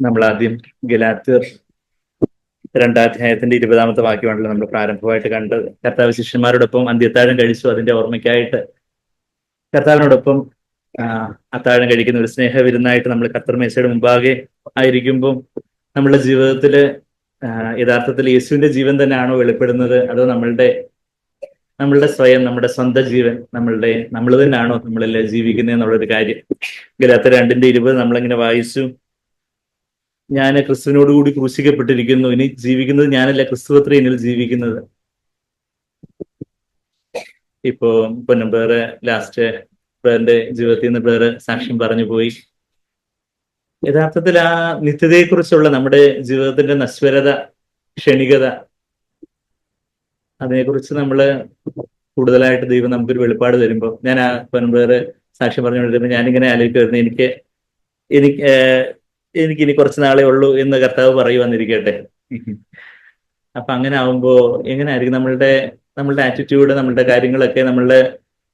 നമ്മൾ ആദ്യം ഗലാത്തിർ രണ്ടാധ്യായത്തിന്റെ ഇരുപതാമത്തെ വാക്യമാണല്ലോ നമ്മൾ പ്രാരംഭമായിട്ട് കണ്ടത്. കർത്താവ് ശിഷ്യന്മാരോടൊപ്പം അന്ത്യത്താഴം കഴിച്ചു. അതിന്റെ ഓർമ്മയ്ക്കായിട്ട് കർത്താവിനോടൊപ്പം അത്താഴം കഴിക്കുന്ന ഒരു സ്നേഹ വിരുന്നായിട്ട് നമ്മൾ കർത്തർമേശയുടെ മുമ്പാകെ ആയിരിക്കുമ്പോൾ നമ്മളുടെ ജീവിതത്തിൽ യഥാർത്ഥത്തിൽ യേശുവിന്റെ ജീവൻ തന്നെയാണോ വെളിപ്പെടുന്നത്? അതോ നമ്മളുടെ നമ്മളുടെ സ്വയം നമ്മുടെ സ്വന്തം ജീവൻ നമ്മളുടെ നമ്മൾ തന്നെയാണോ നമ്മളെല്ലാം ജീവിക്കുന്നത് എന്നുള്ളൊരു കാര്യം. ഗലാത്ത രണ്ടിന്റെ ഇരുപത് നമ്മളിങ്ങനെ വായിച്ചു. ഞാൻ ക്രിസ്തുവിനോട് കൂടി ക്രൂശിക്കപ്പെട്ടിരിക്കുന്നു. ഇനി ജീവിക്കുന്നത് ഞാനല്ല ക്രിസ്തുവത്ര എന്നിൽ ജീവിക്കുന്നത്. ഇപ്പോ പൊന്നും പേര് ലാസ്റ്റ് പേറിന്റെ ജീവിതത്തിൽ നിന്ന് പേര് സാക്ഷ്യം പറഞ്ഞു പോയി. യഥാർത്ഥത്തിൽ ആ നിത്യതയെക്കുറിച്ചുള്ള നമ്മുടെ ജീവിതത്തിന്റെ നശ്വരത ക്ഷണികത അതിനെക്കുറിച്ച് നമ്മൾ കൂടുതലായിട്ട് ദൈവം നമുക്കൊരു വെളിപ്പാട് തരുമ്പോൾ ഞാൻ ആ പൊൻപേറ് സാക്ഷ്യം പറഞ്ഞു പറഞ്ഞുകൊണ്ടിരുമ്പോൾ ഞാനിങ്ങനെ ആലോചിക്കുമായിരുന്നു. എനിക്ക് എനിക്ക് എനിക്ക് ഇനി കുറച്ച് നാളെ ഉള്ളൂ എന്ന് കർത്താവ് പറയുവന്നിരിക്കട്ടെ അപ്പൊ അങ്ങനെ ആവുമ്പോ എങ്ങനെയായിരിക്കും നമ്മളുടെ നമ്മളുടെ ആറ്റിറ്റ്യൂഡ് നമ്മളുടെ കാര്യങ്ങളൊക്കെ നമ്മളുടെ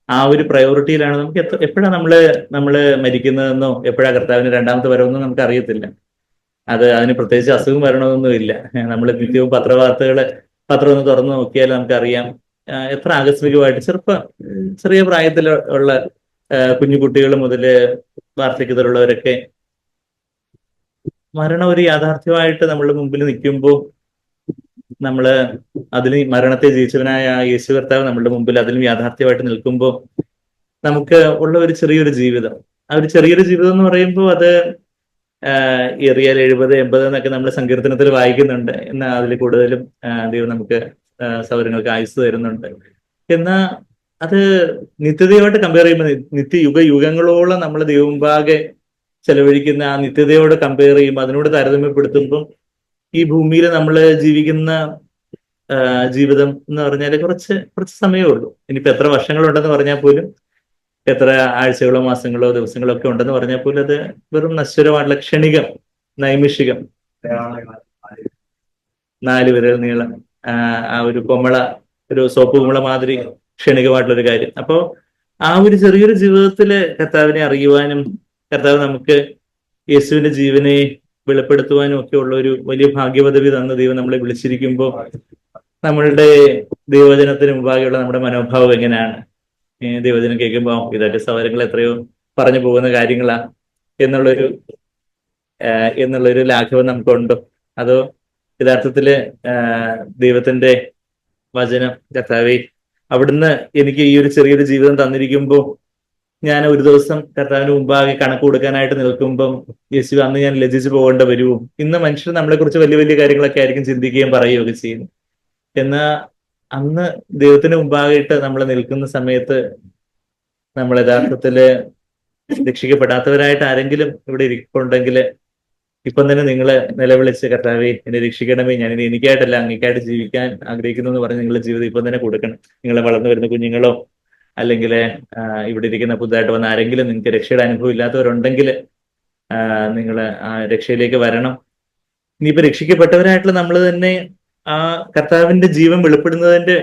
ആ ഒരു പ്രയോറിറ്റിയിലാണ് നമുക്ക് എത്ര എപ്പോഴാണ് നമ്മൾ നമ്മൾ മരിക്കുന്നതെന്നോ എപ്പോഴാ കർത്താവിന് രണ്ടാമത്തെ വരവെന്നോ നമുക്ക് അറിയത്തില്ല അത് അതിന് പ്രത്യേകിച്ച് അസുഖം വരണമെന്നൊന്നും ഇല്ല നമ്മൾ നിത്യവും പത്രവാർത്തകൾ പത്രം ഒന്ന് തുറന്നു നോക്കിയാൽ നമുക്കറിയാം. എത്ര ആകസ്മികമായിട്ട് ചെറുപ്പം ചെറിയ പ്രായത്തിലുള്ള കുഞ്ഞു കുട്ടികൾ മുതൽ വാർദ്ധക്യത്തിലുള്ളവരൊക്കെ മരണം ഒരു യാഥാർത്ഥ്യമായിട്ട് നമ്മളുടെ മുമ്പിൽ നിൽക്കുമ്പോൾ നമ്മൾ അതിന് മരണത്തെ ജയിച്ചവനായ യേശു കർത്താവ് നമ്മളുടെ മുമ്പിൽ അതിലും യാഥാർത്ഥ്യമായിട്ട് നിൽക്കുമ്പോൾ നമുക്ക് ഉള്ള ഒരു ചെറിയൊരു ജീവിതം. ആ ഒരു ചെറിയൊരു ജീവിതം എന്ന് പറയുമ്പോൾ അത് എറിയൽ എഴുപത് എൺപത് എന്നൊക്കെ നമ്മൾ സങ്കീർത്തനത്തിൽ വായിക്കുന്നുണ്ട്. എന്നാൽ അതിൽ കൂടുതലും ദൈവം നമുക്ക് സൗകര്യങ്ങൾക്ക് ആയുസ് തരുന്നുണ്ട്. എന്നാ അത് നിത്യതയോട്ട് കമ്പയർ ചെയ്യുമ്പോൾ നിത്യ യുഗ യുഗങ്ങളോളം നമ്മൾ ദൈവമുമ്പാകെ ചെലവഴിക്കുന്ന ആ നിത്യതയോട് കമ്പയർ ചെയ്യുമ്പോൾ അതിനോട് താരതമ്യപ്പെടുത്തുമ്പോൾ ഈ ഭൂമിയിൽ നമ്മൾ ജീവിക്കുന്ന ജീവിതം എന്ന് പറഞ്ഞാൽ കുറച്ച് കുറച്ച് സമയമേ ഉള്ളൂ. ഇനിയിപ്പോൾ എത്ര വർഷങ്ങളുണ്ടെന്ന് പറഞ്ഞാൽ പോലും എത്ര ആഴ്ചകളോ മാസങ്ങളോ ദിവസങ്ങളോ ഒക്കെ ഉണ്ടെന്ന് പറഞ്ഞാൽ പോലും അത് വെറും നശ്വരമായിട്ടുള്ള ക്ഷണികം നൈമിഷികം. നാല് വിരൽ നീളം ആ, ഒരു കൊമള ഒരു സോപ്പ് കുമള മാതിരി ക്ഷണികമായിട്ടുള്ള ഒരു കാര്യം. അപ്പോ ആ ഒരു ചെറിയൊരു ജീവിതത്തിൽ കർത്താവിനെ അറിയുവാനും കർത്താവ് നമുക്ക് യേശുവിന്റെ ജീവനെ വെളിപ്പെടുത്തുവാനും ഒക്കെ ഉള്ള ഒരു വലിയ ഭാഗ്യപദവി തന്ന ദൈവം നമ്മളെ വിളിച്ചിരിക്കുമ്പോൾ നമ്മളുടെ ദൈവജനത്തിന് മുമ്പാകെയുള്ള നമ്മുടെ മനോഭാവം എങ്ങനെയാണ്? ദൈവജനം കേൾക്കുമ്പോൾ ഇതൊക്കെ സൗകര്യങ്ങൾ എത്രയോ പറഞ്ഞു പോകുന്ന കാര്യങ്ങളാ എന്നുള്ളൊരു എന്നുള്ളൊരു ലാഘവം നമുക്കുണ്ടോ? അതോ യഥാർത്ഥത്തിൽ ദൈവത്തിന്റെ വചനം കർത്താവെ അവിടുന്ന് എനിക്ക് ഈ ഒരു ചെറിയൊരു ജീവിതം തന്നിരിക്കുമ്പോൾ ഞാൻ ഒരു ദിവസം കർത്താവിന് മുമ്പാകെ കണക്ക് കൊടുക്കാനായിട്ട് നിൽക്കുമ്പം യേശു അന്ന് ഞാൻ ലജിച്ചു പോകേണ്ട വരുവും ഇന്ന് മനുഷ്യർ നമ്മളെ കുറിച്ച് വലിയ വലിയ കാര്യങ്ങളൊക്കെ ആയിരിക്കും ചിന്തിക്കുകയും പറയുകയൊക്കെ ചെയ്യുന്നു. എന്നാ അന്ന് ദൈവത്തിന് മുമ്പാകെയിട്ട് നമ്മൾ നിൽക്കുന്ന സമയത്ത് നമ്മൾ യഥാർത്ഥത്തിൽ രക്ഷിക്കപ്പെടാത്തവരായിട്ട് ആരെങ്കിലും ഇവിടെ ഇരിപ്പുണ്ടെങ്കിൽ ഇപ്പം തന്നെ നിങ്ങൾ നിലവിളിച്ച് കർത്താവെ എന്നെ രക്ഷിക്കണമേ ഞാൻ ഇനി എനിക്കായിട്ടല്ല അങ്ങേക്കായിട്ട് ജീവിക്കാൻ ആഗ്രഹിക്കുന്നു എന്ന് പറഞ്ഞ് നിങ്ങളുടെ ജീവിതം ഇപ്പം തന്നെ കൊടുക്കണം. നിങ്ങളെ വളർന്നു വരുന്ന കുഞ്ഞുങ്ങളോ അല്ലെങ്കിൽ ഇവിടെ ഇരിക്കുന്ന പുതുതായിട്ട് വന്ന ആരെങ്കിലും നിങ്ങൾക്ക് രക്ഷയുടെ അനുഭവം ഇല്ലാത്തവരുണ്ടെങ്കിൽ നിങ്ങൾ ആ രക്ഷയിലേക്ക് വരണം. ഇനിയിപ്പോ രക്ഷിക്കപ്പെട്ടവരായിട്ടുള്ള നമ്മൾ തന്നെ ആ കർത്താവിന്റെ ജീവൻ വെളിപ്പെടുന്നതിന്റെ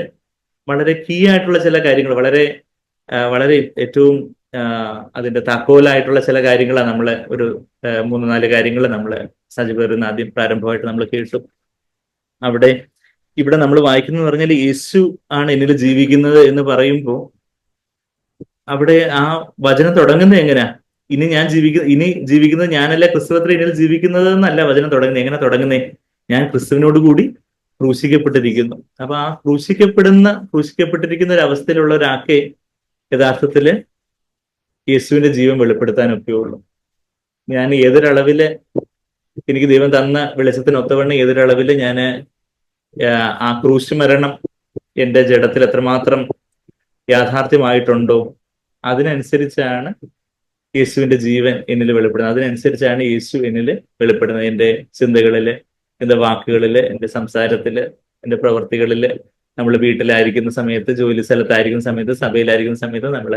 വളരെ കീ ആയിട്ടുള്ള ചില കാര്യങ്ങൾ വളരെ വളരെ ഏറ്റവും അതിന്റെ താക്കോലായിട്ടുള്ള ചില കാര്യങ്ങളാണ് നമ്മൾ ഒരു മൂന്ന് നാല് കാര്യങ്ങൾ നമ്മൾ സജിപേറുന്ന ആദ്യം പ്രാരംഭമായിട്ട് നമ്മൾ കേട്ടു. അവിടെ ഇവിടെ നമ്മൾ വായിക്കുന്നത് പറഞ്ഞാൽ യേശു ആണ് എന്നിൽ ജീവിക്കുന്നത് എന്ന് പറയുമ്പോൾ അവിടെ ആ വചനം തുടങ്ങുന്നത് എങ്ങനെയാ ഇനി ഞാൻ ജീവിക്കുന്ന ഇനി ജീവിക്കുന്നത് ഞാനല്ല ക്രിസ്തുവത്ര ഇനി ജീവിക്കുന്നത് എന്നല്ല വചനം തുടങ്ങുന്നത്. എങ്ങനെ തുടങ്ങുന്നേ? ഞാൻ ക്രിസ്തുവിനോട് കൂടി ക്രൂശിക്കപ്പെട്ടിരിക്കുന്നു. അപ്പൊ ആ ക്രൂശിക്കപ്പെടുന്ന ക്രൂശിക്കപ്പെട്ടിരിക്കുന്ന ഒരു അവസ്ഥയിലുള്ള ഒരാക്കെ യഥാർത്ഥത്തിൽ യേശുവിന്റെ ജീവൻ വെളിപ്പെടുത്താനൊക്കെ ഉള്ളൂ. ഞാൻ ഏതൊരളവിൽ എനിക്ക് ദൈവം തന്ന വെളിച്ചത്തിന് ഒത്തവണ്ണം ഏതൊരളവിൽ ഞാൻ ആ ക്രൂശ് മരണം എന്റെ ജഡത്തിൽ എത്രമാത്രം യാഥാർത്ഥ്യമായിട്ടുണ്ടോ? അതിനനുസരിച്ചാണ് യേശുവിന്റെ ജീവൻ എന്നിൽ വെളിപ്പെടുന്നത്. അതിനനുസരിച്ചാണ് യേശു എന്നിൽ വെളിപ്പെടുന്നത്. എന്റെ ചിന്തകളിൽ എന്റെ വാക്കുകളിൽ എന്റെ സംസാരത്തിൽ എന്റെ പ്രവർത്തികളിൽ നമ്മൾ വീട്ടിലായിരിക്കുന്ന സമയത്ത് ജോലി സ്ഥലത്തായിരിക്കുന്ന സമയത്ത് സഭയിലായിരിക്കുന്ന സമയത്ത് നമ്മൾ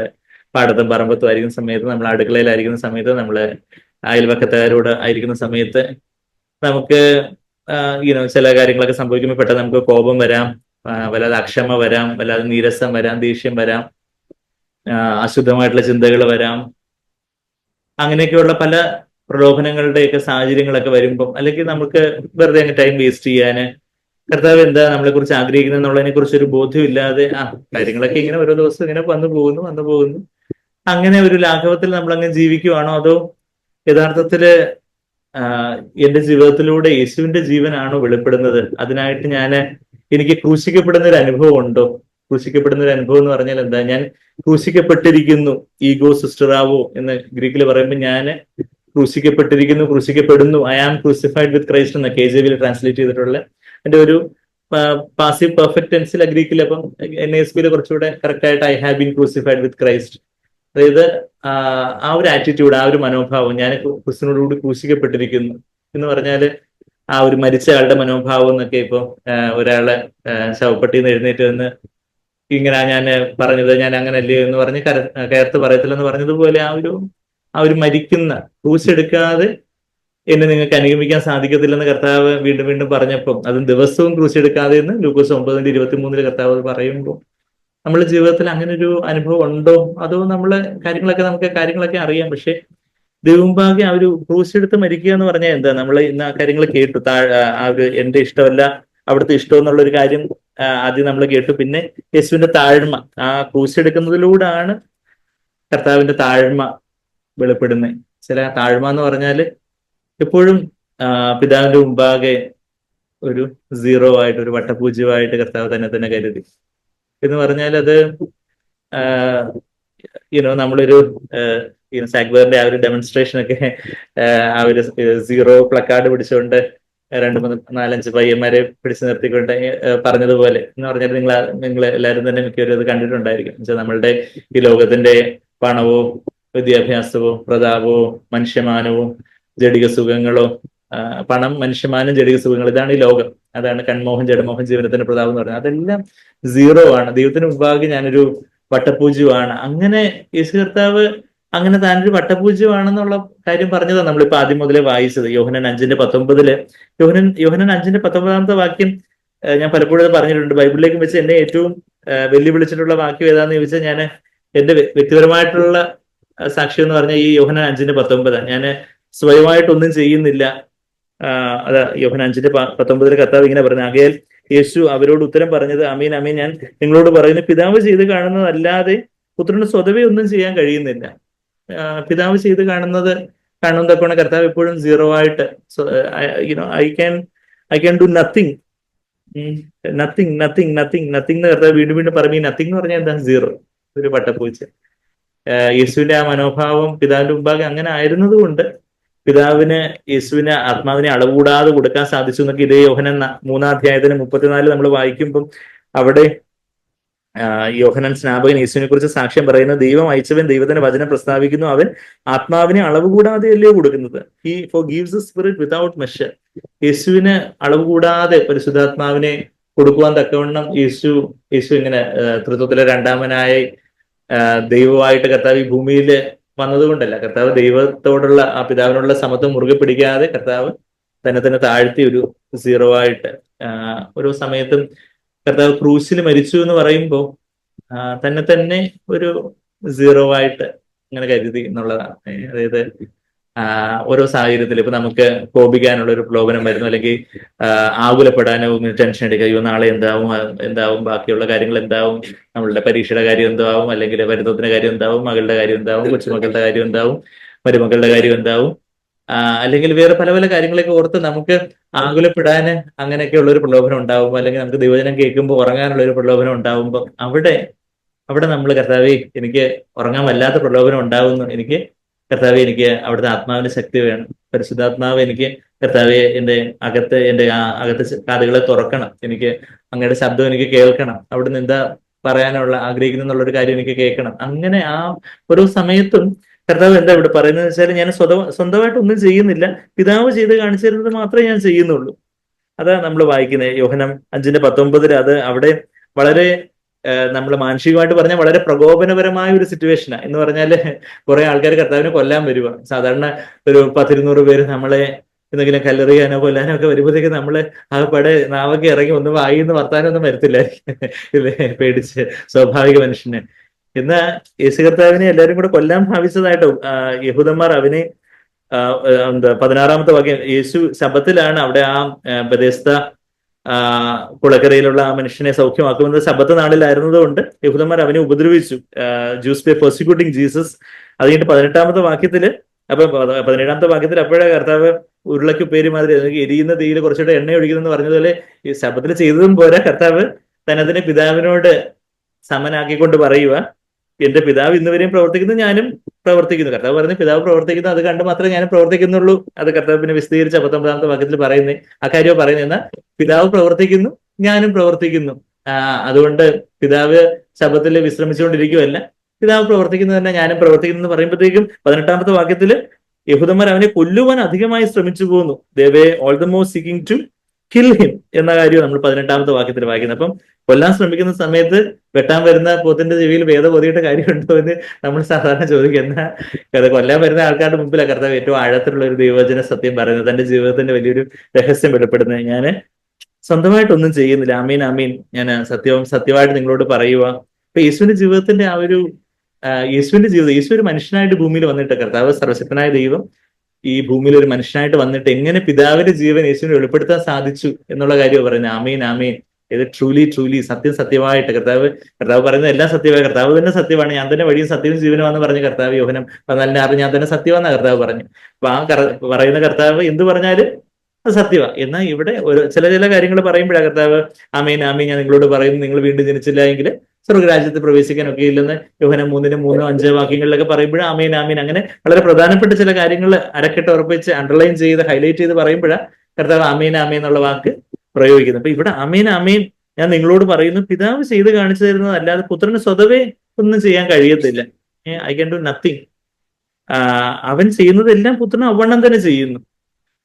പാടത്തും പറമ്പത്തും ആയിരിക്കുന്ന സമയത്ത് നമ്മൾ അടുക്കളയിലായിരിക്കുന്ന സമയത്ത് നമ്മൾ അയൽവക്കത്തുകാരോട് ആയിരിക്കുന്ന സമയത്ത് നമുക്ക് ഇങ്ങനെ ചില കാര്യങ്ങളൊക്കെ സംഭവിക്കുമ്പോൾ പെട്ടെന്ന് നമുക്ക് കോപം വരാം. വല്ലാതെ അക്ഷമ വരാം വല്ലാതെ നീരസം വരാം ദേഷ്യം വരാം. അശുദ്ധമായിട്ടുള്ള ചിന്തകൾ വരാം. അങ്ങനെയൊക്കെയുള്ള പല പ്രലോഭനങ്ങളുടെയൊക്കെ സാഹചര്യങ്ങളൊക്കെ വരുമ്പം അല്ലെങ്കിൽ നമുക്ക് വെറുതെ അങ്ങ് ടൈം വേസ്റ്റ് ചെയ്യാന് കർത്താവ് എന്താ നമ്മളെ കുറിച്ച് ആഗ്രഹിക്കുന്നത് എന്നുള്ളതിനെ കുറിച്ച് ഒരു ബോധ്യമില്ലാതെ ആ കാര്യങ്ങളൊക്കെ ഇങ്ങനെ ഓരോ ദിവസം ഇങ്ങനെ വന്നു പോകുന്നു വന്നു പോകുന്നു. അങ്ങനെ ഒരു ലാഘവത്തിൽ നമ്മൾ അങ്ങ് ജീവിക്കുവാണോ അതോ യഥാർത്ഥത്തിൽ എന്റെ ജീവിതത്തിലൂടെ യേശുവിന്റെ ജീവനാണോ വെളിപ്പെടുന്നത്? അതിനായിട്ട് ഞാൻ എനിക്ക് ക്രൂശിക്കപ്പെടുന്ന ഒരു അനുഭവം ഉണ്ടോ? ക്രൂശിക്കപ്പെടുന്ന ഒരു അനുഭവം എന്ന് പറഞ്ഞാൽ എന്താ? ഞാൻ ക്രൂശിക്കപ്പെട്ടിരിക്കുന്നു ഈഗോ സിസ്റ്ററാവോ എന്ന് ഗ്രീക്കിൽ പറയുമ്പോൾ ഞാൻ ക്രൂശിക്കപ്പെട്ടിരിക്കുന്നു ക്രൂശിക്കപ്പെടുന്നു I am crucified with Christ എന്ന കെ ജെ വിയിൽ ട്രാൻസ്ലേറ്റ് ചെയ്തിട്ടുള്ള എന്റെ ഒരു പാസീവ് പെർഫെക്റ്റ് ടെൻസിൽ ഗ്രീക്കിൽ അപ്പം എൻ എസ് ബിയിൽ കുറച്ചുകൂടെ കറക്റ്റ് ആയിട്ട് I have been crucified with Christ. അതായത് ആ ഒരു ആറ്റിറ്റ്യൂഡ് ആ ഒരു മനോഭാവം ഞാൻ ക്രിസ്തുവിനോടുകൂടി ക്രൂശിക്കപ്പെട്ടിരിക്കുന്നു എന്ന് പറഞ്ഞാൽ ആ ഒരു മരിച്ച ആളുടെ മനോഭാവം എന്നൊക്കെ ഇപ്പൊ ഒരാളെ ശവപ്പെട്ടിന്ന് എഴുന്നേറ്റ് നിന്ന് ഇങ്ങനെ ഞാൻ പറഞ്ഞത് ഞാൻ അങ്ങനല്ലേ എന്ന് പറഞ്ഞ് കര കയർത്ത് പറയത്തില്ലെന്ന് പറഞ്ഞതുപോലെ ആ ഒരു ആ ഒരു മരിക്കുന്ന ക്രൂസ് എടുക്കാതെ എന്നെ നിങ്ങൾക്ക് അനുഗമിക്കാൻ സാധിക്കത്തില്ലെന്ന് കർത്താവ് വീണ്ടും വീണ്ടും പറഞ്ഞപ്പം അതും ദിവസവും ക്രൂസ് എടുക്കാതെ എന്ന് ലൂക്കോസ് ഒമ്പതിന്റെ ഇരുപത്തി മൂന്നിൽ കർത്താവ് പറയുമ്പോൾ നമ്മുടെ ജീവിതത്തിൽ അങ്ങനെ ഒരു അനുഭവം ഉണ്ടോ? അതോ നമ്മൾ കാര്യങ്ങളൊക്കെ നമുക്ക് കാര്യങ്ങളൊക്കെ അറിയാം പക്ഷെ ദൈവംഭാഗ്യ ആ ഒരു ക്രൂസ് എടുത്ത് മരിക്കുക എന്ന് പറഞ്ഞാൽ എന്താ? നമ്മൾ ഇന്ന് ആ കാര്യങ്ങൾ കേട്ടു താഴെ ആ ഒരു എന്റെ ഇഷ്ടമല്ല അവിടുത്തെ ഇഷ്ടം എന്നുള്ള ഒരു കാര്യം ആദ്യം നമ്മൾ കേട്ടു. പിന്നെ യേശുവിന്റെ താഴ്മ. ആ ക്രൂശ് എടുക്കുന്നതിലൂടാണ് കർത്താവിന്റെ താഴ്മ വെളിപ്പെടുന്നത്. ചില താഴ്മ എന്ന് പറഞ്ഞാൽ എപ്പോഴും പിതാവിന്റെ മുമ്പാകെ ഒരു സീറോ ആയിട്ട് ഒരു വട്ടപൂജ്യമായിട്ട് കർത്താവ് തന്നെ തന്നെ കരുതി. എന്ന് പറഞ്ഞാൽ അത് യുനോ നമ്മളൊരു യുനോ സാഗ്ബറിന്റെ ആ ഒരു ഡെമോൺസ്ട്രേഷൻ ഒക്കെ ആ ഒരു സീറോ പ്ലക്കാർഡ് പിടിച്ചുകൊണ്ട് രണ്ട് മൂന്ന് നാലഞ്ച് പയ്യന്മാരെ പിടിച്ചു നിർത്തിക്കൊണ്ട് പറഞ്ഞതുപോലെ എന്ന് പറഞ്ഞാൽ നിങ്ങൾ നിങ്ങൾ എല്ലാവരും തന്നെ മിക്കവരും അത് കണ്ടിട്ടുണ്ടായിരിക്കും. എന്നുവെച്ചാൽ നമ്മളുടെ ഈ ലോകത്തിന്റെ പണവും വിദ്യാഭ്യാസവും പ്രതാപവും മനുഷ്യമാനവും ജടിക സുഖങ്ങളോ പണം മനുഷ്യമാനം ജടിക സുഖങ്ങൾ ഇതാണ് ഈ ലോകം. അതാണ് കൺമോഹൻ ജഡമോഹൻ ജീവനത്തിന്റെ പ്രതാപം എന്ന് പറയുന്നത്. അതെല്ലാം സീറോ ആണ്. ദൈവത്തിന് മുമ്പാകെ ഞാനൊരു വട്ടപൂജ്യമാണ് അങ്ങനെ യേശു കർത്താവ് അങ്ങനെ താനൊരു വട്ടപൂജ്യമാണെന്നുള്ള കാര്യം പറഞ്ഞതാണ് നമ്മളിപ്പോ ആദ്യം മുതലേ വായിച്ചത്. യോഹനൻ അഞ്ചിന്റെ പത്തൊമ്പതിൽ യോഹനൻ യോഹനൻ അഞ്ചിന്റെ പത്തൊമ്പതാമത്തെ വാക്യം ഞാൻ പലപ്പോഴും പറഞ്ഞിട്ടുണ്ട്. ബൈബിളിലേക്ക് വെച്ച് എന്നെ ഏറ്റവും വെല്ലുവിളിച്ചിട്ടുള്ള വാക്യം ഏതാന്ന് ചോദിച്ചാൽ ഞാൻ എന്റെ വ്യ- വ്യക്തിപരമായിട്ടുള്ള സാക്ഷി എന്ന് പറഞ്ഞാൽ ഈ യോഹനൻ അഞ്ചിന്റെ പത്തൊമ്പതാണ് ഞാൻ സ്വയമായിട്ടൊന്നും ചെയ്യുന്നില്ല. അതെ യോഹനൻ അഞ്ചിന്റെ പത്തൊമ്പതിൽ കത്താവ് ഇങ്ങനെ പറഞ്ഞു ആകയാൽ യേശു അവരോട് ഉത്തരം പറഞ്ഞത് അമീൻ അമീൻ ഞാൻ നിങ്ങളോട് പറയുന്നു പിതാവ് ചെയ്ത് കാണുന്നതല്ലാതെ പുത്രന് സ്വതവേ ഒന്നും ചെയ്യാൻ കഴിയുന്നില്ല. പിതാവ് ചെയ്ത് കാണുന്നത് കാണുന്ന കർത്താവ് എപ്പോഴും സീറോ ആയിട്ട്. You know I can I can do nothing nothing nothing nothing nothing എന്ന് കർത്താവ് വീണ്ടും വീണ്ടും പറയും. നത്തിങ് എന്ന് പറഞ്ഞാൽ എന്താ സീറോ ഒരു പട്ടപ്പൂച്ച യേശുവിന്റെ ആ മനോഭാവം പിതാവിന്റെ മുമ്പാകെ അങ്ങനെ ആയിരുന്നതുകൊണ്ട് പിതാവിന് യേശുവിന് ആത്മാവിനെ അളവുകൂടാതെ കൊടുക്കാൻ സാധിച്ചു എന്നൊക്കെ ഇതേ യോഹനൻ മൂന്നാം അധ്യായത്തിന് മുപ്പത്തിനാല് നമ്മൾ വായിക്കുമ്പം അവിടെ യോഹനൻ സ്നാപകൻ യേശുവിനെ കുറിച്ച് സാക്ഷ്യം പറയുന്ന. ദൈവം അയച്ചവൻ ദൈവത്തിന്റെ വചനം പ്രസ്താവിക്കുന്നു. അവൻ ആത്മാവിനെ അളവ് കൂടാതെ അല്ലേ കൊടുക്കുന്നത്? He for gives the spirit without measure യേശുവിന് അളവ് കൂടാതെ പരിശുദ്ധാത്മാവിനെ കൊടുക്കുവാൻ തക്കവണ്ണം യേശു യേശു ഇങ്ങനെ തൃത്വത്തിലെ രണ്ടാമനായി ദൈവമായിട്ട് കർത്താവ് ഈ ഭൂമിയിൽ വന്നതുകൊണ്ടല്ല. കർത്താവ് ദൈവത്തോടുള്ള ആ പിതാവിനുള്ള സമത്വം മുറുകെ പിടിക്കാതെ കർത്താവ് തന്നെ തന്നെ താഴ്ത്തി ഒരു സീറോ ആയിട്ട് ഒരു സമയത്തും കർത്താവ് ക്രൂശിൽ മരിച്ചു എന്ന് പറയുമ്പോൾ തന്നെ തന്നെ ഒരു സീറോ ആയിട്ട് ഇങ്ങനെ കരുതി എന്നുള്ളതാണ്. അതായത് ഓരോ സാഹചര്യത്തിൽ ഇപ്പൊ നമുക്ക് കോപിക്കാനുള്ള ഒരു പ്രലോഭനം വരുന്നു. അല്ലെങ്കിൽ ആകുലപ്പെടാനും ടെൻഷൻ എടുക്കുക. അയ്യോ നാളെ എന്താവും? എന്താവും? ബാക്കിയുള്ള കാര്യങ്ങൾ എന്താവും? നമ്മളുടെ പരീക്ഷയുടെ കാര്യം എന്താവും? അല്ലെങ്കിൽ വരുന്നതിന്റെ കാര്യം എന്താവും? മകളുടെ കാര്യം എന്താവും? കൊച്ചുമക്കളുടെ കാര്യം എന്താവും? മരുമക്കളുടെ കാര്യം എന്താവും? അല്ലെങ്കിൽ വേറെ പല പല കാര്യങ്ങളൊക്കെ ഓർത്ത് നമുക്ക് ആകുലപ്പെടാന് അങ്ങനെയൊക്കെയുള്ള ഒരു പ്രലോഭനം ഉണ്ടാവുമ്പോൾ അല്ലെങ്കിൽ നമുക്ക് ദൈവജനം കേൾക്കുമ്പോൾ ഉറങ്ങാനുള്ള ഒരു പ്രലോഭനം ഉണ്ടാവുമ്പോൾ അവിടെ അവിടെ നമ്മൾ കർത്താവെ എനിക്ക് ഉറങ്ങാൻ വല്ലാത്ത പ്രലോഭനം ഉണ്ടാവുന്നു. എനിക്ക് കർത്താവെ എനിക്ക് അവിടുത്തെ ആത്മാവിന്റെ ശക്തി വേണം. പരിശുദ്ധാത്മാവ് എനിക്ക് കർത്താവെ എന്റെ അകത്ത് എന്റെ ആ അകത്ത് കാതുകളെ തുറക്കണം. എനിക്ക് അങ്ങയുടെ ശബ്ദം എനിക്ക് കേൾക്കണം. അവിടുന്ന് എന്താ പറയാനുള്ള ആഗ്രഹിക്കുന്നു എന്നുള്ള ഒരു കാര്യം എനിക്ക് കേൾക്കണം. അങ്ങനെ ആ ഓരോ സമയത്തും കർത്താവ് എന്താ ഇവിടെ പറയുന്നത് വെച്ചാൽ ഞാൻ സ്വന്തം സ്വന്തമായിട്ട് ഒന്നും ചെയ്യുന്നില്ല. പിതാവ് ചെയ്ത് കാണിച്ചിരുന്നത് മാത്രമേ ഞാൻ ചെയ്യുന്നുള്ളൂ. അതാ നമ്മൾ വായിക്കുന്നത്. യോഹനം അഞ്ചിന്റെ പത്തൊമ്പതിൽ അത് അവിടെ വളരെ നമ്മൾ മാനസികമായിട്ട് പറഞ്ഞാൽ വളരെ പ്രകോപനപരമായ ഒരു സിറ്റുവേഷനാണ് എന്ന് പറഞ്ഞാൽ കുറെ ആൾക്കാർ കർത്താവിനെ കൊല്ലാൻ വരുക സാധാരണ ഒരു പത്തിരുന്നൂറ് പേര് നമ്മളെ എന്തെങ്കിലും കല്ലെറിയാനോ കൊല്ലാനോ ഒക്കെ വരുമ്പോഴത്തേക്ക് നമ്മൾ ആ പടെ നാവൊക്കെ ഇറങ്ങി ഒന്ന് വായിന്ന് വർത്താനം ഒന്നും വരത്തില്ലായിരിക്കും. ഇല്ലേ? പേടിച്ച്. സ്വാഭാവിക മനുഷ്യന്. എന്നാ യേശു കർത്താവിനെ എല്ലാവരും കൂടെ കൊല്ലാൻ ഭാവിച്ചതായിട്ട് യഹൂദന്മാർ അവനെ എന്താ പതിനാറാമത്തെ വാക്യം യേശു ശബത്തിലാണ് അവിടെ ആ ആ കുളക്കരയിലുള്ള ആ മനുഷ്യനെ സൗഖ്യമാക്കുന്നത്. ശബത്ത് നാളിലായിരുന്നതുകൊണ്ട് യഹൂദന്മാർ അവനെ ഉപദ്രവിച്ചു. ജൂസ് ബൈ പ്രോസിക്യൂട്ടിങ് ജീസസ് അത് കഴിഞ്ഞിട്ട് പതിനെട്ടാമത്തെ വാക്യത്തിൽ അപ്പൊ പത- പതിനേഴാമത്തെ വാക്യത്തിൽ അപ്പോഴേ കർത്താവ് ഉരുളയ്ക്ക് ഉപ്പേരി മാതിരി എരിയുന്ന തീയിൽ കുറച്ചുകൂടെ എണ്ണ ഒഴിക്കുന്നെന്ന് പറഞ്ഞതുപോലെ ഈ ശബത്തിൽ ചെയ്തതും പോരാ. കർത്താവ് തനതിനെ പിതാവിനോട് സമനാക്കിക്കൊണ്ട് പറയുക എന്റെ പിതാവ് ഇന്നുവരെയും പ്രവർത്തിക്കുന്നു ഞാനും പ്രവർത്തിക്കുന്നു. കർത്താവ് പറഞ്ഞു പിതാവ് പ്രവർത്തിക്കുന്നു അത് കണ്ട് മാത്രമേ ഞാൻ പ്രവർത്തിക്കുന്നുള്ളൂ. അത് കർത്താവ് പിന്നെ വിശദീകരിച്ച പത്തൊമ്പതാമത്തെ വാക്യത്തിൽ പറയുന്നേ ആ കാര്യമാണ് പറയുന്നത് എന്നാൽ പിതാവ് പ്രവർത്തിക്കുന്നു ഞാനും പ്രവർത്തിക്കുന്നു. ആ അതുകൊണ്ട് പിതാവ് ശബത്തിൽ വിശ്രമിച്ചുകൊണ്ടിരിക്കുകയല്ല. പിതാവ് പ്രവർത്തിക്കുന്നത് തന്നെ ഞാനും പ്രവർത്തിക്കുന്നു എന്ന് പറയുമ്പോഴത്തേക്കും പതിനെട്ടാമത്തെ വാക്യത്തിൽ യഹൂദന്മാർ അവനെ കൊല്ലുവാൻ അധികമായി ശ്രമിച്ചു പോകുന്നു they all the most seeking to kill him എന്ന കാര്യം നമ്മൾ പതിനെട്ടാമത്തെ വാക്യത്തിൽ വായിക്കുന്നത്. അപ്പം കൊല്ലാൻ ശ്രമിക്കുന്ന സമയത്ത് വെട്ടാൻ വരുന്ന പോത്തിന്റെ ജീവിയിൽ വേദ കാര്യമുണ്ടോ എന്ന് നമ്മൾ സാധാരണ ചോദിക്കുന്ന കഥ. കൊല്ലാൻ വരുന്ന ആൾക്കാരുടെ മുമ്പിലാണ് കർത്താവ് ഏറ്റവും ആഴത്തിലുള്ള ഒരു ദൈവജന സത്യം പറയുന്നത്. തന്റെ ജീവിതത്തിന്റെ വലിയൊരു രഹസ്യം വെളിപ്പെടുന്നത്. ഞാൻ സ്വന്തമായിട്ടൊന്നും ചെയ്യുന്നില്ല. അമീൻ അമീൻ ഞാൻ സത്യവും സത്യമായിട്ട് നിങ്ങളോട് പറയുക അപ്പൊ യേശുവിന്റെ ജീവിതത്തിന്റെ ആ ഒരു യേശുവിന്റെ ജീവിതം യേശു ഒരു മനുഷ്യനായിട്ട് ഭൂമിയിൽ വന്നിട്ട് കർത്താവ് സർവശക്തനായ ദൈവം ഈ ഭൂമിയിൽ ഒരു മനുഷ്യനായിട്ട് വന്നിട്ട് എങ്ങനെ പിതാവിന്റെ ജീവൻ യേശുവിനെ വെളിപ്പെടുത്താൻ സാധിച്ചു എന്നുള്ള കാര്യം പറയുന്നത്. ആമീൻ ആമീൻ. ഇത് ട്രൂലി ട്രൂലി സത്യം സത്യമായിട്ട് കർത്താവ് കർത്താവ് പറയുന്നത് എല്ലാം സത്യമായ കർത്താവ് തന്നെ സത്യമാണ്. ഞാൻ തന്നെ വഴിയും സത്യവും ജീവനുമാണെന്ന് പറഞ്ഞു കർത്താവ് യോഹനം പതിനാലിന് ആറ് ഞാൻ തന്നെ സത്യമാണെന്ന് കർത്താവ് പറഞ്ഞു അപ്പൊ ആ പറയുന്ന കർത്താവ് എന്ത് പറഞ്ഞാലും അത് സത്യമാണ് എന്നാൽ ഇവിടെ ഒരു ചില ചില കാര്യങ്ങൾ പറയുമ്പോഴാണ് കർത്താവ് ആമീൻ ആമീൻ ഞാൻ നിങ്ങളോട് പറയുന്നു നിങ്ങൾ വീണ്ടും ജനിച്ചില്ല എങ്കിൽ സ്വർഗരാജ്യത്ത് പ്രവേശിക്കാൻ ഒക്കെ ഇല്ലെന്ന് യോഹന മൂന്നിനും മൂന്നോ അഞ്ചോ വാക്യങ്ങളിലൊക്കെ പറയുമ്പോഴും ആമീൻ ആമീൻ അങ്ങനെ വളരെ പ്രധാനപ്പെട്ട ചില കാര്യങ്ങൾ അരക്കെട്ട് ഉറപ്പിച്ച് അണ്ടർലൈൻ ചെയ്ത് ഹൈലൈറ്റ് ചെയ്ത് പറയുമ്പോഴാണ് കർത്താവ് ആമീൻ ആമീൻ എന്നുള്ള വാക്ക് പ്രയോഗിക്കുന്നത്. അപ്പൊ ഇവിടെ അമീൻ അമീൻ ഞാൻ നിങ്ങളോട് പറയുന്നു പിതാവ് ചെയ്ത് കാണിച്ചു തരുന്നത് അല്ലാതെ പുത്രന് സ്വതവേ ഒന്നും ചെയ്യാൻ കഴിയത്തില്ല. ഐ ക്യാൻ ഡു നത്തിങ് അവൻ ചെയ്യുന്നതെല്ലാം പുത്രൻ അവണ്ണം തന്നെ ചെയ്യുന്നു.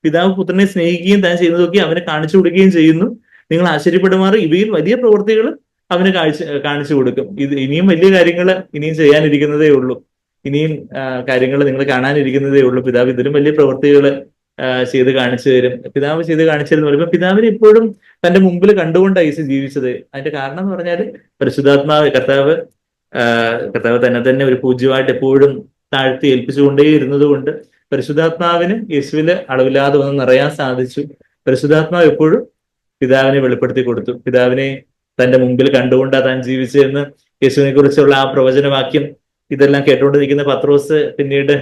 പിതാവ് പുത്രനെ സ്നേഹിക്കുകയും താൻ ചെയ്യുന്നതൊക്കെ അവനെ കാണിച്ചു കൊടുക്കുകയും ചെയ്യുന്നു. നിങ്ങൾ ആശ്ചര്യപ്പെടുമാറ് ഇവയിൽ വലിയ പ്രവൃത്തികൾ അവന് കാഴ്ച കാണിച്ചു കൊടുക്കും. ഇത് ഇനിയും വലിയ കാര്യങ്ങൾ ഇനിയും ചെയ്യാനിരിക്കുന്നതേ ഉള്ളൂ. ഇനിയും കാര്യങ്ങൾ നിങ്ങൾ കാണാനിരിക്കുന്നതേ ഉള്ളൂ. പിതാവ് ഇതിലും വലിയ പ്രവൃത്തികൾ ചെയ്ത് കാണിച്ചു തരും. പിതാവ് ചെയ്ത് കാണിച്ചു തരുന്ന പറയുമ്പോൾ പിതാവിനെ ഇപ്പോഴും തന്റെ മുമ്പിൽ കണ്ടുകൊണ്ട് ഐസ് ജീവിച്ചത്. അതിന്റെ കാരണം എന്ന് പറഞ്ഞാൽ പരിശുദ്ധാത്മാവ് കർത്താവ് കർത്താവ് തന്നെ തന്നെ ഒരു പൂജ്യമായിട്ട് എപ്പോഴും താഴ്ത്തി ഏൽപ്പിച്ചുകൊണ്ടേ ഇരുന്നത് കൊണ്ട് പരിശുദ്ധാത്മാവിന് യേശുവിൽ അളവില്ലാതെ ഒന്ന് നിറയാൻ സാധിച്ചു. പരിശുദ്ധാത്മാവ് എപ്പോഴും പിതാവിനെ വെളിപ്പെടുത്തി കൊടുത്തു. പിതാവിനെ തന്റെ മുമ്പിൽ കണ്ടുകൊണ്ടാ താൻ ജീവിച്ചതെന്ന് യേശുവിനെ കുറിച്ചുള്ള ആ പ്രവചനവാക്യം ഇതെല്ലാം കേട്ടുകൊണ്ടിരിക്കുന്ന പത്രോസ് പിന്നീട്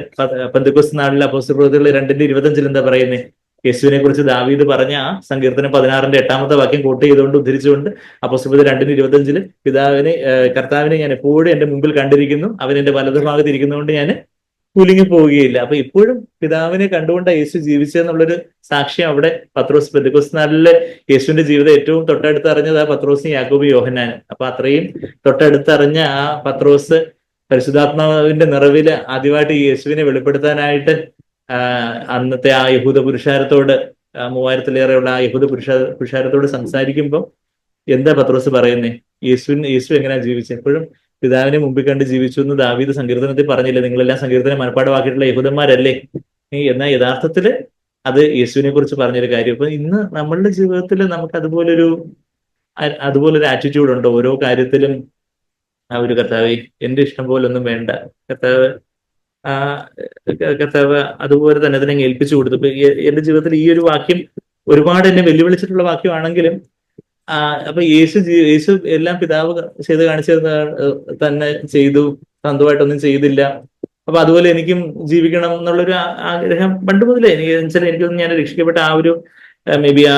പന്തിക്കോസ് നാളിൽ അപ്പോസ്റ്റൽ പ്രവൃത്തികൾ രണ്ടിന്റെ ഇരുപത്തഞ്ചിൽ എന്താ പറയുന്നത് യേശുവിനെ കുറിച്ച് ദാവീദ് പറഞ്ഞ ആ സങ്കീർത്തനം പതിനാറിന്റെ എട്ടാമത്തെ വാക്യം കോട്ട് ചെയ്തുകൊണ്ട് ഉദ്ധരിച്ചുകൊണ്ട് അപ്പോസ്റ്റൽ പ്രവൃത്തി രണ്ടിന്റെ ഇരുപത്തഞ്ചിൽ പിതാവിനെ കർത്താവിനെ ഞാൻ എപ്പോഴും എന്റെ മുമ്പിൽ കണ്ടിരിക്കുന്നു. അവൻ എന്റെ വലതുഭാഗത്ത് ഇരിക്കുന്നതുകൊണ്ട് ഞാൻ കുലുങ്ങി പോവുകയില്ല. അപ്പൊ ഇപ്പോഴും പിതാവിനെ കണ്ടുകൊണ്ട് യേശു ജീവിച്ചെന്നുള്ളൊരു സാക്ഷ്യം അവിടെ പത്രോസ് പെന്തക്കോസ് നാളിലെ യേശുവിന്റെ ജീവിതം ഏറ്റവും തൊട്ടടുത്ത് അറിഞ്ഞത് ആ പത്രോസ് യാക്കോബ് യോഹന്നാനും. അപ്പൊ അത്രയും തൊട്ടടുത്തറിഞ്ഞ ആ പത്രോസ് പരിശുദ്ധാത്മാവിന്റെ നിറവിൽ ആദ്യമായിട്ട് യേശുവിനെ വെളിപ്പെടുത്താനായിട്ട് അന്നത്തെ ആ യഹൂദ പുരുഷാരത്തോട് മൂവായിരത്തിലേറെയുള്ള ആ യഹൂദ പുരുഷ പുരുഷാരത്തോട് സംസാരിക്കുമ്പോൾ എന്താ പത്രോസ് പറയുന്നേ? യേശുവിൻ യേശു എങ്ങനെയാ ജീവിച്ചത് എപ്പോഴും പിതാവിനെ മുമ്പിൽ കണ്ട് ജീവിച്ചു എന്ന് ദാവീദ് സങ്കീർത്തനത്തിൽ പറഞ്ഞില്ലേ? നിങ്ങളെല്ലാം സങ്കീർത്തനം മനപ്പാടമാക്കിയിട്ടുള്ള യഹൂദന്മാരല്ലേ? എന്നാൽ യഥാർത്ഥത്തിൽ അത് യേശുവിനെ കുറിച്ച് പറഞ്ഞൊരു കാര്യം. ഇപ്പൊ ഇന്ന് നമ്മളുടെ ജീവിതത്തിൽ നമുക്ക് അതുപോലൊരു അതുപോലൊരു ആറ്റിറ്റ്യൂഡ് ഉണ്ട്? ഓരോ കാര്യത്തിലും ആ ഒരു കർത്താവ് എന്റെ ഇഷ്ടം പോലെ ഒന്നും വേണ്ട. കർത്താവ് ആ കർത്താവ് അതുപോലെ തന്നെ അതിനെ ഏൽപ്പിച്ചു കൊടുത്തു. എന്റെ ജീവിതത്തിൽ ഈ ഒരു വാക്യം ഒരുപാട് എന്നെ വെല്ലുവിളിച്ചിട്ടുള്ള വാക്യമാണെങ്കിലും അപ്പൊ യേശു യേശു എല്ലാം പിതാവ് ചെയ്ത് കാണിച്ചിരുന്ന തന്നെ ചെയ്തു സ്വന്തമായിട്ടൊന്നും ചെയ്തില്ല. അപ്പൊ അതുപോലെ എനിക്കും ജീവിക്കണം എന്നുള്ളൊരു ആഗ്രഹം പണ്ട് മുതലേ എനിക്ക് വെച്ചാൽ എനിക്കൊന്നും ഞാൻ രക്ഷിക്കപ്പെട്ട ആ ഒരു മേ ബി ആ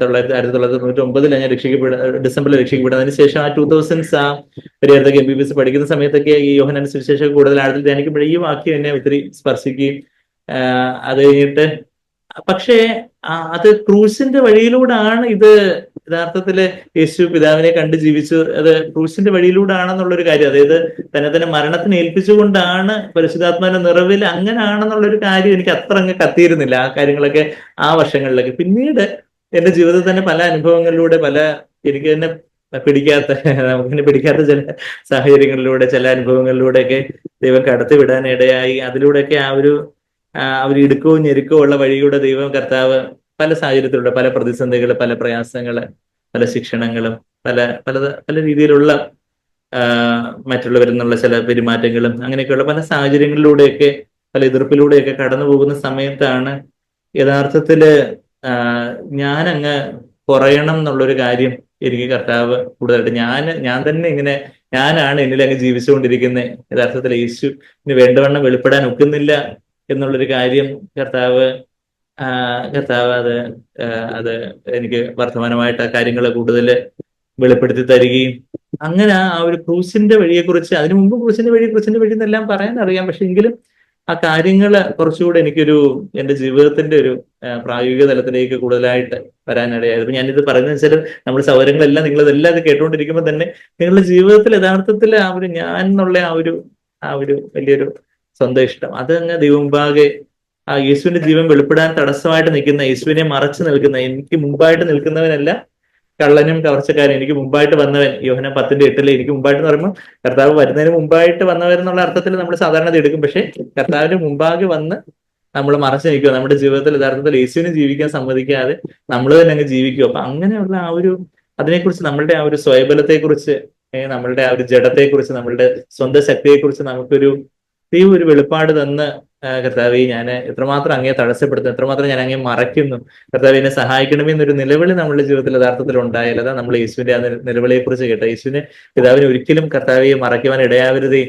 തൊള്ളായിരത്തി ആയിരത്തി തൊള്ളായിരത്തി തൊണ്ണൂറ്റി ഒമ്പതിലാണ് ഞാൻ രക്ഷിക്കപ്പെട്ട ഡിസംബറിൽ രക്ഷിക്കപ്പെട്ടത് അതിനുശേഷം ആ ടൂ തൗസൻഡ്സ് ആ പരിഹാരത്തൊക്കെ എം ബി ബി എസ് പഠിക്കുന്ന സമയത്തൊക്കെ ഈ യോഹനാൻ സുവിശേഷം കൂടുതൽ ആഴത്തിൽ ധ്യാനിക്കുമ്പോൾ ഈ വാക്യം എന്നെ ഒത്തിരി സ്പർശിക്കുകയും അത് കഴിഞ്ഞിട്ട് പക്ഷേ അത് ക്രൂസിന്റെ വഴിയിലൂടെയാണ് ഇത് യഥാർത്ഥത്തിൽ യേശു പിതാവിനെ കണ്ട് ജീവിച്ചു. അത് ക്രൂശിന്റെ വഴിയിലൂടാണെന്നുള്ളൊരു കാര്യം. അതായത് തന്നെ തന്നെ മരണത്തിന് ഏൽപ്പിച്ചുകൊണ്ടാണ് പരിശുദ്ധാത്മാവിന്റെ നിറവിൽ അങ്ങനെയാണെന്നുള്ളൊരു കാര്യം എനിക്ക് അത്ര അങ്ങ് കത്തിയിരുന്നില്ല ആ കാര്യങ്ങളൊക്കെ ആ വർഷങ്ങളിലൊക്കെ. പിന്നീട് എന്റെ ജീവിതത്തിൽ തന്നെ പല അനുഭവങ്ങളിലൂടെ പല എനിക്ക് തന്നെ പിടിക്കാത്ത നമുക്കിനെ പിടിക്കാത്ത ചില സാഹചര്യങ്ങളിലൂടെ ചില അനുഭവങ്ങളിലൂടെയൊക്കെ ദൈവം കടത്തി വിടാൻ ഇടയായി. അതിലൂടെയൊക്കെ ആ ഒരു ആ ഒരു ഇടുക്കവും ഞെരുക്കവും ഉള്ള വഴിയുടെ ദൈവം കർത്താവ് പല സാഹചര്യത്തിലൂടെ പല പ്രതിസന്ധികൾ പല പ്രയാസങ്ങൾ പല ശിക്ഷണങ്ങളും പല പല പല രീതിയിലുള്ള മറ്റുള്ളവരിൽ നിന്നുള്ള ചില പെരുമാറ്റങ്ങളും അങ്ങനെയൊക്കെയുള്ള പല സാഹചര്യങ്ങളിലൂടെയൊക്കെ പല എതിർപ്പിലൂടെയൊക്കെ കടന്നു പോകുന്ന സമയത്താണ് യഥാർത്ഥത്തിൽ ഞാൻ അങ്ങ് കുറയണം എന്നുള്ളൊരു കാര്യം എനിക്ക് കർത്താവ് കൂടുതലായിട്ട് ഞാൻ ഞാൻ തന്നെ ഇങ്ങനെ ഞാനാണ് എന്നിൽ അങ്ങ് ജീവിച്ചുകൊണ്ടിരിക്കുന്നത് യഥാർത്ഥത്തിൽ യേശുവിന് വേണ്ടവണ്ണം വെളിപ്പെടാൻ ഒക്കുന്നില്ല എന്നുള്ളൊരു കാര്യം കർത്താവ് കർത്താവ് അത് അത് എനിക്ക് വർത്തമാനമായിട്ട് ആ കാര്യങ്ങൾ കൂടുതൽ വെളിപ്പെടുത്തി തരികയും അങ്ങനെ ആ ഒരു ക്രൂസിന്റെ വഴിയെക്കുറിച്ച് അതിനു മുമ്പ് ക്രൂസിന്റെ വഴി ക്രൂസിന്റെ വഴി എന്നെല്ലാം പറയാൻ അറിയാം. പക്ഷെ എങ്കിലും ആ കാര്യങ്ങൾ കുറച്ചുകൂടെ എനിക്കൊരു എന്റെ ജീവിതത്തിന്റെ ഒരു പ്രായോഗിക തലത്തിലേക്ക് കൂടുതലായിട്ട് വരാനിടയായത് ഞാൻ ഞാനിത് പറയുന്നത് വെച്ചാൽ നമ്മുടെ സൗകര്യങ്ങളെല്ലാം നിങ്ങൾ ഇതെല്ലാം ഇത് കേട്ടുകൊണ്ടിരിക്കുമ്പോൾ തന്നെ നിങ്ങളുടെ ജീവിതത്തിൽ യഥാർത്ഥത്തിൽ ആ ഒരു ഞാൻ എന്നുള്ള ആ ഒരു ആ ഒരു വലിയൊരു സ്വന്തം ഇഷ്ടം അത് അങ്ങ് ദൈവമുമ്പാകെ ആ യേശുവിന്റെ ജീവൻ വെളിപ്പെടാൻ തടസ്സമായിട്ട് നിൽക്കുന്ന യേശുവിനെ മറച്ചു നിൽക്കുന്ന എനിക്ക് മുമ്പായിട്ട് നിൽക്കുന്നവനല്ല കള്ളനും കവർച്ചക്കാരൻ എനിക്ക് മുമ്പായിട്ട് വന്നവൻ. യോഹന പത്തിന്റെ എട്ടിൽ എനിക്ക് മുമ്പായിട്ട് എന്ന് പറയുമ്പോൾ കർത്താവ് വരുന്നതിന് മുമ്പായിട്ട് വന്നവൻ എന്നുള്ള അർത്ഥത്തിൽ നമ്മൾ സാധാരണ എടുക്കും. പക്ഷെ കർത്താവിന്റെ മുമ്പാകെ വന്ന് നമ്മൾ മറച്ചു നിൽക്കുക. നമ്മുടെ ജീവിതത്തിൽ യഥാർത്ഥത്തിൽ യേശുവിനെ ജീവിക്കാൻ സമ്മതിക്കാതെ നമ്മൾ തന്നെ അങ്ങ് ജീവിക്കുക. അപ്പൊ അങ്ങനെയുള്ള ആ ഒരു അതിനെക്കുറിച്ച് നമ്മളുടെ ആ ഒരു സ്വയബലത്തെക്കുറിച്ച് നമ്മളുടെ ആ ഒരു ജഡത്തെക്കുറിച്ച് നമ്മളുടെ സ്വന്തം ശക്തിയെക്കുറിച്ച് നമുക്കൊരു ദൈവം ഒരു വെളിപ്പാട് തന്ന് കർത്താവെ ഞാൻ എത്രമാത്രം അങ്ങേ തടസ്സപ്പെടുത്തുന്നു എത്രമാത്രം ഞാൻ അങ്ങേ മറയ്ക്കുന്നു. കർത്താവ് എന്നെ സഹായിക്കണമേ എന്നൊരു നിലവിളി നമ്മുടെ ജീവിതത്തിൽ യഥാർത്ഥത്തിൽ ഉണ്ടായാൽ നമ്മൾ യേശുവിന്റെ ആ നിലവിളിയെ കുറിച്ച് കേട്ട യേശുവിനെ പിതാവിനെ ഒരിക്കലും കർത്താവിയെ മറയ്ക്കുവാൻ ഇടയാവരുതേ.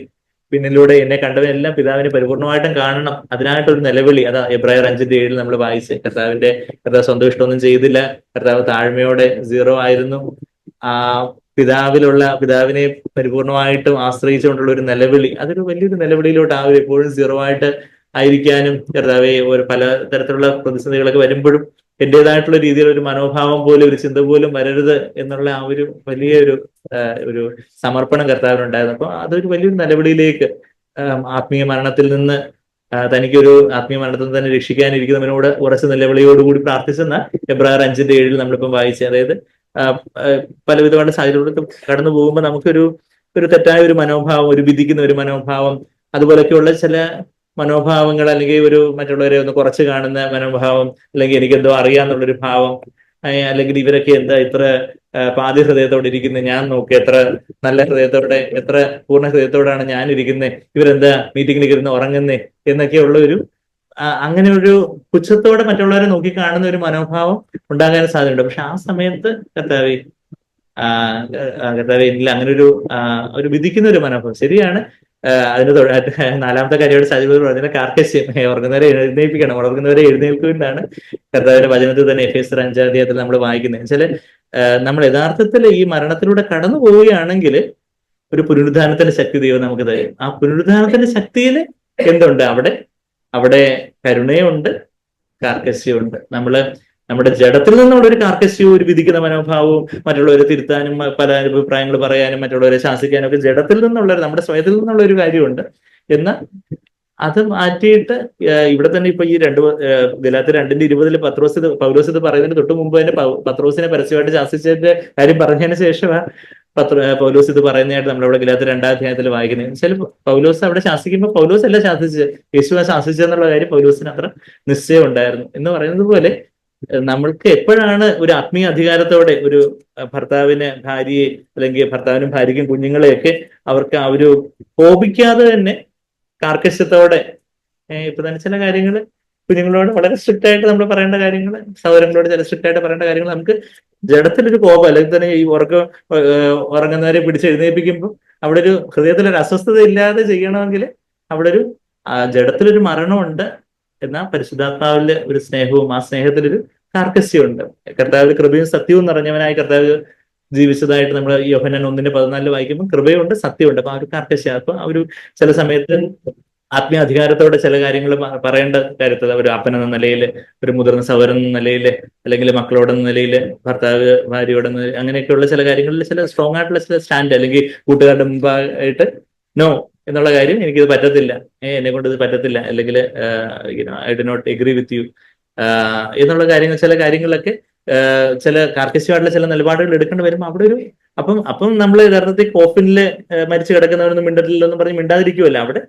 പിന്നിലൂടെ എന്നെ കണ്ടവനെല്ലാം പിതാവിനെ പരിപൂർണമായിട്ടും കാണണം. അതിനായിട്ടൊരു നിലവിളി അതാ എബ്രായർ അഞ്ചിന്റെ ഏഴിൽ നമ്മൾ വായിച്ച് കർത്താവിന്റെ കർത്താവ് സ്വന്തം ഇഷ്ടമൊന്നും ചെയ്തില്ല. കർത്താവ് താഴ്മയോടെ സീറോ ആയിരുന്നു. ആ പിതാവിലുള്ള പിതാവിനെ പരിപൂർണമായിട്ടും ആശ്രയിച്ചുകൊണ്ടുള്ള ഒരു നിലവിളി അതൊരു വലിയൊരു നിലവിളിയിലോട്ട് ആ ഒരു എപ്പോഴും സീറോ ആയിട്ട് ആയിരിക്കാനും കർത്താവെ ഒരു പല തരത്തിലുള്ള പ്രതിസന്ധികളൊക്കെ വരുമ്പോഴും എന്റേതായിട്ടുള്ള രീതിയിൽ ഒരു മനോഭാവം പോലും ഒരു ചിന്ത പോലും വരരുത് എന്നുള്ള ആ ഒരു വലിയൊരു ഒരു സമർപ്പണം കർത്താവിനുണ്ടായിരുന്നു. അപ്പൊ അതൊരു വലിയൊരു നിലവിളിയിലേക്ക് ആത്മീയ മരണത്തിൽ നിന്ന് തനിക്കൊരു ആത്മീയ മരണത്തിൽ നിന്ന് തന്നെ രക്ഷിക്കാനിരിക്കുന്നവനോട് ഉറച്ച നിലവിളിയോടുകൂടി പ്രാർത്ഥിച്ചെന്ന എബ്രാർ അഞ്ചിന്റെ ഏഴിൽ നമ്മളിപ്പം വായിച്ചത്. അതായത് പലവിധമായ സാഹചര്യത്തിൽ കടന്നു പോകുമ്പോൾ നമുക്കൊരു ഒരു തെറ്റായ ഒരു മനോഭാവം ഒരു വിധിക്കുന്ന ഒരു മനോഭാവം അതുപോലൊക്കെയുള്ള ചില മനോഭാവങ്ങൾ അല്ലെങ്കിൽ ഒരു മറ്റുള്ളവരെ ഒന്ന് കുറച്ച് കാണുന്ന മനോഭാവം അല്ലെങ്കിൽ എനിക്കെന്തോ അറിയാന്നുള്ളൊരു ഭാവം അല്ലെങ്കിൽ ഇവരൊക്കെ എന്താ ഇത്ര പാതി ഹൃദയത്തോടെ ഇരിക്കുന്നത് ഞാൻ നോക്കി എത്ര നല്ല ഹൃദയത്തോടെ എത്ര പൂർണ ഹൃദയത്തോടാണ് ഞാൻ ഇരിക്കുന്നത് ഇവരെന്താ മീറ്റിംഗിൽ ഇരുന്ന് ഉറങ്ങുന്നേ എന്നൊക്കെയുള്ള ഒരു അങ്ങനെ ഒരു പുച്ഛത്തോടെ മറ്റുള്ളവരെ നോക്കി കാണുന്ന ഒരു മനോഭാവം ഉണ്ടാകാൻ സാധ്യതയുണ്ട്. പക്ഷെ ആ സമയത്ത് കർത്താവ് കർത്താവ് ഇല്ല അങ്ങനെ ഒരു ഒരു വിധിക്കുന്ന ഒരു മനോഭാവം. ശരിയാണ്. അതിന് നാലാമത്തെ കാര്യമായിട്ട് സാധ്യത പറഞ്ഞ കാർക്കശ്യം ഉറങ്ങുന്നവരെ എഴുന്നേൽപ്പിക്കണം. ഉറങ്ങുന്നവരെ എഴുന്നേൽക്കുമെന്നാണ് കർത്താവിന്റെ വചനത്തിൽ തന്നെ എഫ് എസ് അഞ്ചാം നമ്മൾ വായിക്കുന്നത്. വെച്ചാൽ നമ്മൾ യഥാർത്ഥത്തിൽ ഈ മരണത്തിലൂടെ കടന്നു പോവുകയാണെങ്കിൽ ഒരു പുനരുദ്ധാനത്തിന്റെ ശക്തി ദൈവം നമുക്ക് തരും. ആ പുനരുദ്ധാനത്തിന്റെ ശക്തിയിൽ എന്തുണ്ട് അവിടെ? അവിടെ കരുണയുണ്ട് കാർക്കശ്യമുണ്ട് നമ്മൾ നമ്മുടെ ജഡത്തിൽ നിന്നുള്ള ഒരു കാർക്കശ്യവും ഒരു വിധിക്കുന്ന മനോഭാവവും മറ്റുള്ളവരെ തിരുത്താനും പല അഭിപ്രായങ്ങൾ പറയാനും മറ്റുള്ളവരെ ശാസിക്കാനും ഒക്കെ ജഡത്തിൽ നിന്നുള്ള നമ്മുടെ സ്വയത്തിൽ നിന്നുള്ള ഒരു കാര്യമുണ്ട്. എന്നാൽ അത് മാറ്റിയിട്ട് ഇവിടെ തന്നെ ഇപ്പൊ ഈ രണ്ട് ഗലാത്ത് രണ്ടിന്റെ ഇരുപതിൽ പത്രോസ് പൗരോസ് ഇത് പറയുന്നതിന് തൊട്ട് മുമ്പ് തന്നെ പത്രോസിനെ പരസ്യമായിട്ട് ശാസിച്ചതിന്റെ കാര്യം പറഞ്ഞതിന് ശേഷമാണ് പത്ര പൗലോസ് ഇത് പറയുന്നതായിട്ട് നമ്മളിവിടെ ഗലാത്ത രണ്ടാം അധ്യായത്തിൽ വായിക്കുന്നത്. ചില പൗലോസ് അവിടെ ശാസിക്കുമ്പോൾ പൗലോസ് അല്ല ശാസിച്ച് യേശുവ ശാസിച്ചെന്നുള്ള കാര്യം പൗലോസിന് അത്ര നിശ്ചയം ഉണ്ടായിരുന്നു. എന്ന് പറയുന്നത് പോലെ നമ്മൾക്ക് എപ്പോഴാണ് ഒരു ആത്മീയ അധികാരത്തോടെ ഒരു ഭർത്താവിന് ഭാര്യയെ അല്ലെങ്കിൽ ഭർത്താവിനും ഭാര്യയ്ക്കും കുഞ്ഞുങ്ങളെയൊക്കെ അവർക്ക് ആ ഒരു കോപിക്കാതെ തന്നെ കാർക്കശ്യത്തോടെ ഇപ്പൊ തന്നെ ചില കാര്യങ്ങൾ കുഞ്ഞുങ്ങളോട് വളരെ സ്ട്രിക്റ്റ് ആയിട്ട് നമ്മൾ പറയേണ്ട കാര്യങ്ങൾ സൗരങ്ങളോട് ചില സ്ട്രിക്റ്റ് ആയിട്ട് പറയേണ്ട കാര്യങ്ങൾ നമുക്ക് ജഡത്തിലൊരു കോപം അല്ലെങ്കിൽ തന്നെ ഈ ഉറക്കം ഉറങ്ങുന്നവരെ പിടിച്ച് എഴുന്നേൽപ്പിക്കുമ്പോൾ അവിടെ ഒരു ഹൃദയത്തിൽ ഒരു അസ്വസ്ഥത ഇല്ലാതെ ചെയ്യണമെങ്കിൽ അവിടെ ഒരു ജഡത്തിലൊരു മരണമുണ്ട് എന്നാൽ പരിശുദ്ധാത്മാവിലെ ഒരു സ്നേഹവും ആ സ്നേഹത്തിലൊരു കാർക്കസ്യമുണ്ട് കർത്താവ് കൃപയും സത്യവും നിറഞ്ഞവനായി കർത്താവ് ജീവിച്ചതായിട്ട് നമ്മൾ യോഹനൻ ഒന്നിന്റെ പതിനാലിൽ വായിക്കുമ്പോൾ കൃപയുണ്ട് സത്യമുണ്ട്. അപ്പൊ ആ ഒരു കാർക്കശ്യ അപ്പൊ ആ ഒരു ചില സമയത്ത് ആത്മീയ അധികാരത്തോടെ ചില കാര്യങ്ങൾ പറയേണ്ട കാര്യത്തിൽ ഒരു അപ്പൻ എന്ന നിലയിൽ ഒരു മുതിർന്ന സൗരൻ എന്ന നിലയിൽ അല്ലെങ്കിൽ മക്കളോടെന്ന നിലയിൽ ഭർത്താവ് ഭാര്യയോടെ അങ്ങനെയൊക്കെയുള്ള ചില കാര്യങ്ങളിൽ ചില സ്ട്രോങ് ആയിട്ടുള്ള ചില സ്റ്റാൻഡ് അല്ലെങ്കിൽ കൂട്ടുകാരുടെ മുമ്പായിട്ട് നോ എന്നുള്ള കാര്യം എനിക്കിത് പറ്റത്തില്ല. ഏഹ് എന്നെ കൊണ്ട് ഇത് പറ്റത്തില്ല. അല്ലെങ്കിൽ I'd not agree with you എന്നുള്ള കാര്യങ്ങൾ ചില കാര്യങ്ങളൊക്കെ ചില കാർക്കശ്യമായിട്ടുള്ള ചില നിലപാടുകൾ എടുക്കേണ്ടി വരുമ്പോൾ അവിടെ ഒരു അപ്പം അപ്പം നമ്മൾ യഥാർത്ഥത്തിൽ കോഫിനിൽ മരിച്ചു കിടക്കുന്നവരൊന്നും മിണ്ടത്തില്ലെന്നും പറഞ്ഞ് മിണ്ടാതിരിക്കുമല്ലോ അവിടെ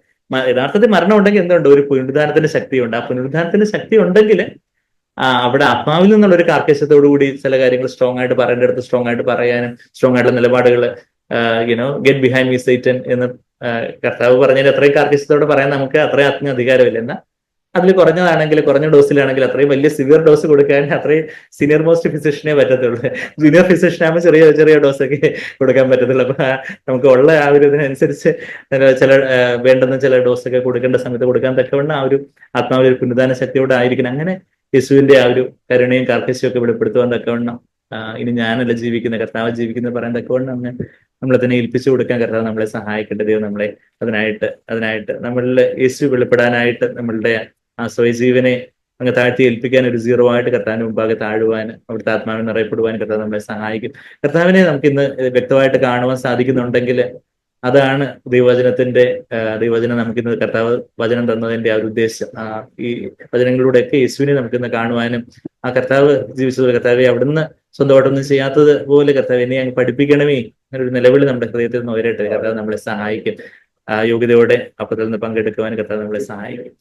യഥാർത്ഥത്തിൽ മരണം ഉണ്ടെങ്കിൽ എന്തുണ്ട്? ഒരു പുനരുദ്ധാനത്തിന്റെ ശക്തിയുണ്ട്. ആ പുനരുദ്ധാനത്തിന്റെ ശക്തി ഉണ്ടെങ്കിൽ അവിടെ ആത്മാവിൽ നിന്നുള്ള ഒരു കാർക്കശ്യത്തോടു കൂടി ചില കാര്യങ്ങൾ സ്ട്രോങ് ആയിട്ട് പറയേണ്ടടുത്ത് സ്ട്രോങ് ആയിട്ട് പറയാനും സ്ട്രോങ് ആയിട്ടുള്ള നിലപാടുകൾ you know get behind me Satan എന്ന് ആ, കർത്താവ് പറഞ്ഞതിൽ അത്രയും കാർക്കശ്യത്തോടെ പറയാൻ നമുക്ക് അത്രയും ആത്മീയ അധികാരമില്ല. എന്നാൽ അതിൽ കുറഞ്ഞതാണെങ്കിൽ കുറഞ്ഞ ഡോസിലാണെങ്കിൽ അത്രയും വലിയ സിവിയർ ഡോസ് കൊടുക്കാൻ അത്രയും സീനിയർ മോസ്റ്റ് ഫിസിഷ്യനെ പറ്റത്തുള്ളൂ. സീനിയർ ഫിസിഷ്യനാകുമ്പോൾ ചെറിയ ചെറിയ ഡോസ് ഒക്കെ കൊടുക്കാൻ പറ്റത്തുള്ളൂ. അപ്പൊ നമുക്ക് ഉള്ള ആ ഒരു ഇതിനനുസരിച്ച് ചില വേണ്ടുന്ന ചില ഡോസ് ഒക്കെ കൊടുക്കേണ്ട സമയത്ത് കൊടുക്കാൻ തക്കവണ്ണം ആ ഒരു ആത്മാവിൽ ഒരു പുനരുദ്ധാന ശക്തിയോടെ ആയിരിക്കണം. അങ്ങനെ യേശുവിന്റെ ആ ഒരു കരുണയും കാർക്കശ്യവും ഒക്കെ വെളിപ്പെടുത്തുവാൻ തക്കവണ്ണം ഇനി ഞാനല്ല ജീവിക്കുന്ന കർത്താവ് ജീവിക്കുന്ന പറയാൻ തക്കവണ്ണം അങ്ങനെ നമ്മളെ തന്നെ ഏൽപ്പിച്ചു കൊടുക്കാൻ കർത്താവ് നമ്മളെ സഹായിക്കേണ്ടത് നമ്മളെ അതിനായിട്ട് അതിനായിട്ട് നമ്മളിൽ യേശു വെളിപ്പെടാനായിട്ട് നമ്മളുടെ ആ സ്വയജീവനെ അങ്ങ് താഴ്ത്തി ഏൽപ്പിക്കാൻ ഒരു സീറോ ആയിട്ട് കർത്താവിന് മുമ്പാകെ താഴുവാൻ അവിടുത്തെ ആത്മാവിനെ നിറയപ്പെടുവാൻ കർത്താവ് നമ്മളെ സഹായിക്കും. കർത്താവിനെ നമുക്ക് ഇന്ന് വ്യക്തമായിട്ട് കാണുവാൻ സാധിക്കുന്നുണ്ടെങ്കിൽ അതാണ് ദൈവവചനത്തിന്റെ ദൈവവചനം നമുക്കിന്ന് കർത്താവ് വചനം തന്നതിന്റെ ആ ഒരു ഉദ്ദേശം. ഈ വചനങ്ങളിലൂടെയൊക്കെ യേശുവിനെ നമുക്കിന്ന് കാണുവാനും ആ കർത്താവ് ജീവിച്ചത് കർത്താവെ അവിടുന്ന് സ്വന്തമായിട്ടൊന്നും ചെയ്യാത്തത് പോലെ കർത്താവ് എന്നെ അങ്ങ് പഠിപ്പിക്കണമേ ഒരു നിലവിളി നമ്മുടെ ഹൃദയത്തിൽ നിന്ന് ഉയരട്ടെ. കർത്താവ് നമ്മളെ സഹായിക്കും. യോഗ്യതയോടെ അപ്പത്തിൽ നിന്ന് പങ്കെടുക്കുവാൻ കർത്താവ് നമ്മളെ സഹായിക്കും.